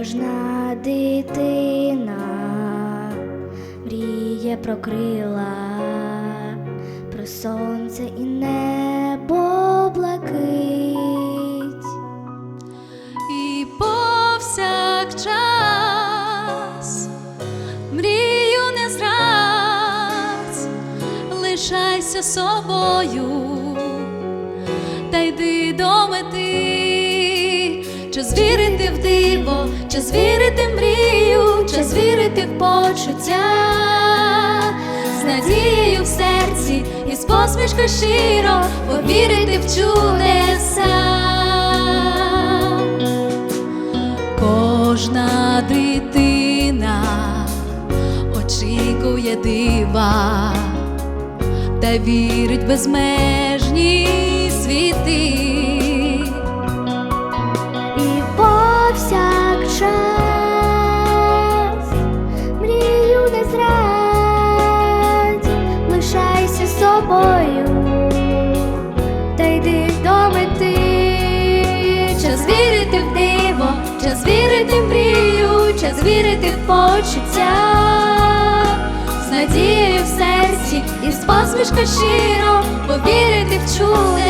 Кожна дитина мріє про крила, про сонце і небо блакить. І повсякчас мрію не зраз, лишайся собою, та йди до час вірити в диво, час вірити в мрію, час вірити в почуття, з надією в серці і з посмішкою щиро повірити в чудеса. Кожна дитина очікує дива та вірить безмежні світи. Собою, та йди до мети. Час вірити в диво, час вірити в мрію, час вірити в почуття, з надією в серці і з посмішкою щиро повірити в чудеса.